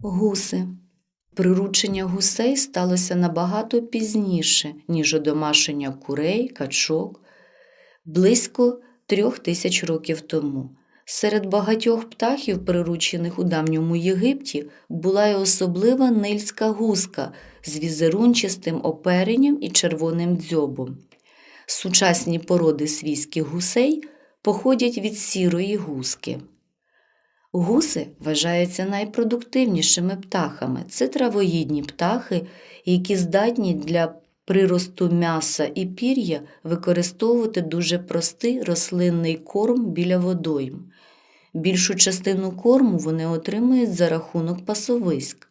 Гуси. Приручення гусей сталося набагато пізніше, ніж одомашення курей, качок, близько трьох тисяч років тому. Серед багатьох птахів, приручених у давньому Єгипті, була й особлива нильська гуска з візерунчастим оперенням і червоним дзьобом. Сучасні породи свійських гусей походять від сірої гуски. Гуси вважаються найпродуктивнішими птахами. Це травоїдні птахи, які здатні для приросту м'яса і пір'я використовувати дуже простий рослинний корм біля водойм. Більшу частину корму вони отримують за рахунок пасовиськ,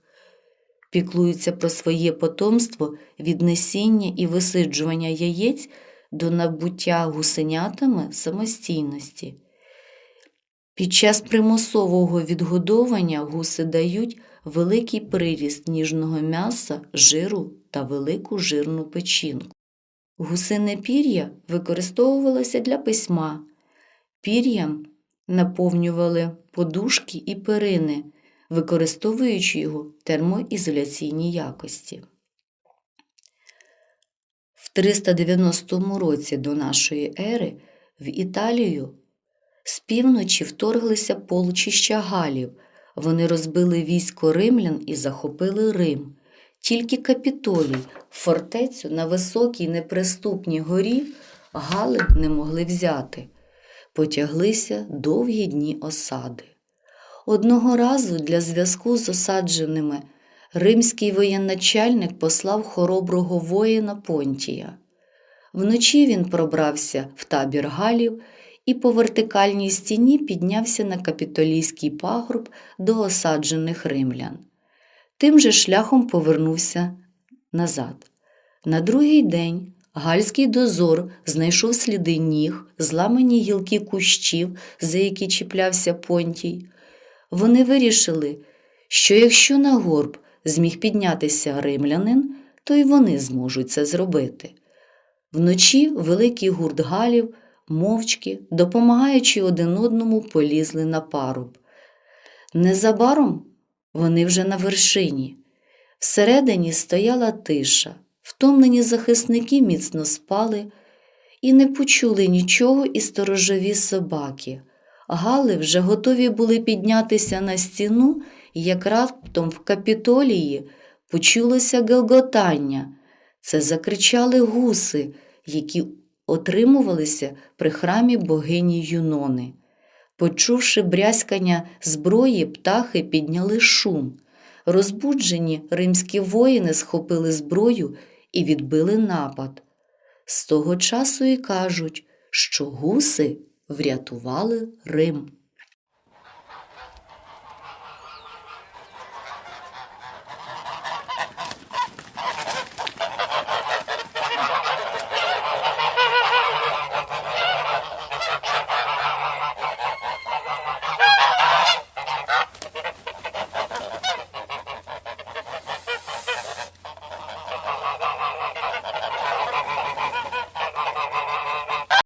піклуються про своє потомство від несіння і висиджування яєць до набуття гусенятами самостійності. Під час примусового відгодовування гуси дають великий приріст ніжного м'яса, жиру та велику жирну печінку. Гусине пір'я використовувалося для письма. Пір'ям наповнювали подушки і перини, використовуючи його в термоізоляційній якості. В 390 році до нашої ери в Італію з півночі вторглися полчища галів. Вони розбили військо римлян і захопили Рим. Тільки капітолій, фортецю на високій неприступній горі, гали не могли взяти. Потяглися довгі дні осади. Одного разу для зв'язку з осадженими римський воєначальник послав хороброго воїна Понтія. Вночі він пробрався в табір галів і по вертикальній стіні піднявся на капітолійський пагорб до осаджених римлян. Тим же шляхом повернувся назад. На другий день гальський дозор знайшов сліди ніг, зламані гілки кущів, за які чіплявся понтій. Вони вирішили, що якщо на горб зміг піднятися римлянин, то й вони зможуть це зробити. Вночі великий гурт галів мовчки, допомагаючи один одному, полізли на паруб. Незабаром вони вже на вершині. Всередині стояла тиша, втомлені захисники міцно спали і не почули нічого і сторожові собаки. Гали вже готові були піднятися на стіну, як раптом в капітолії почулося гелготання. Це закричали гуси, які отримувалися при храмі богині Юнони. Почувши брязкання зброї, птахи підняли шум. Розбуджені римські воїни схопили зброю і відбили напад. З того часу і кажуть, що гуси врятували Рим.